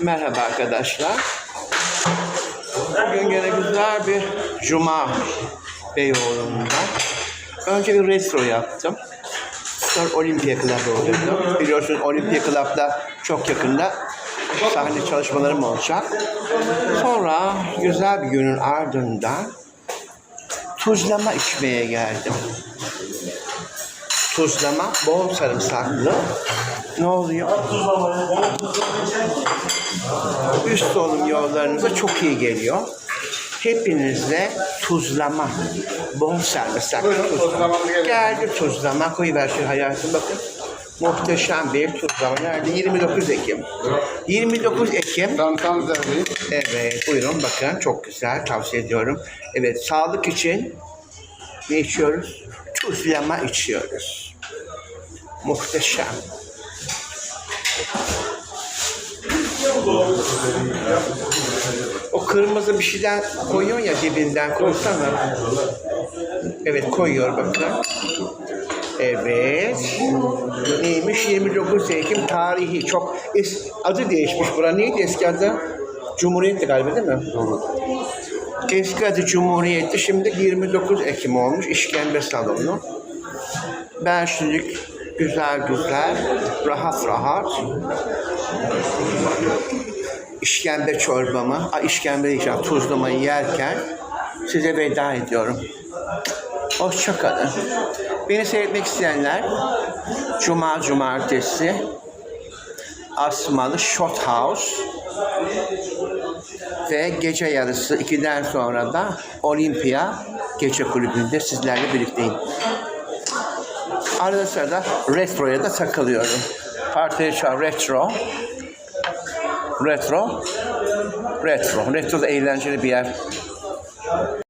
Merhaba arkadaşlar. Bugün gene güzel bir cuma Beyoğlu'nda. Önce bir retro yaptım. Sonra Olimpiya Club'a uğradım. Biliyorsunuz Olimpiya Club'da çok yakında sahne çalışmalarım olacak. Sonra güzel bir günün ardından tuzlama içmeye geldim. Tuzlama bol sarımsaklı. Ne oluyor? Üst solunum yollarınıza çok iyi geliyor. Hepinize tuzlama, bol sarımsaklı tuzlama. Geldi tuzlama, koyuver şu hayatım bakın. Muhteşem bir tuzlama. Nerede? 29 Ekim. 29 Ekim. Tam tam. Evet, buyurun bakın. Çok güzel, tavsiye ediyorum. Evet, sağlık için ne içiyoruz? Tuzlama içiyoruz. Muhteşem. O kırmızı bir şeyden koyuyorsun ya dibinden koysana. Evet koyuyor bakın. Evet. Neymiş? 29 Ekim tarihi. Çok es adı değişmiş. Bura neydi eski adı? Cumhuriyet'ti galiba değil mi? Doğru. Eski adı Cumhuriyet'ti. Şimdi 29 Ekim olmuş. İşkembe salonu. Ben şimdi güzel güzel, rahat rahat işkembe çorbamı, işkembe diyeceğim, tuzlamayı yerken size veda ediyorum. Hoşçakalın. Beni seyretmek isteyenler Cuma Cumartesi Asmalı Shot House ve gece yarısı 2'den sonra da Olimpiya Gece Kulübü'nde sizlerle birlikteyim. Arada sırada retroya da takılıyorum. Partiye çağır retro. Retro. Retro. Retro da eğlenceli bir yer.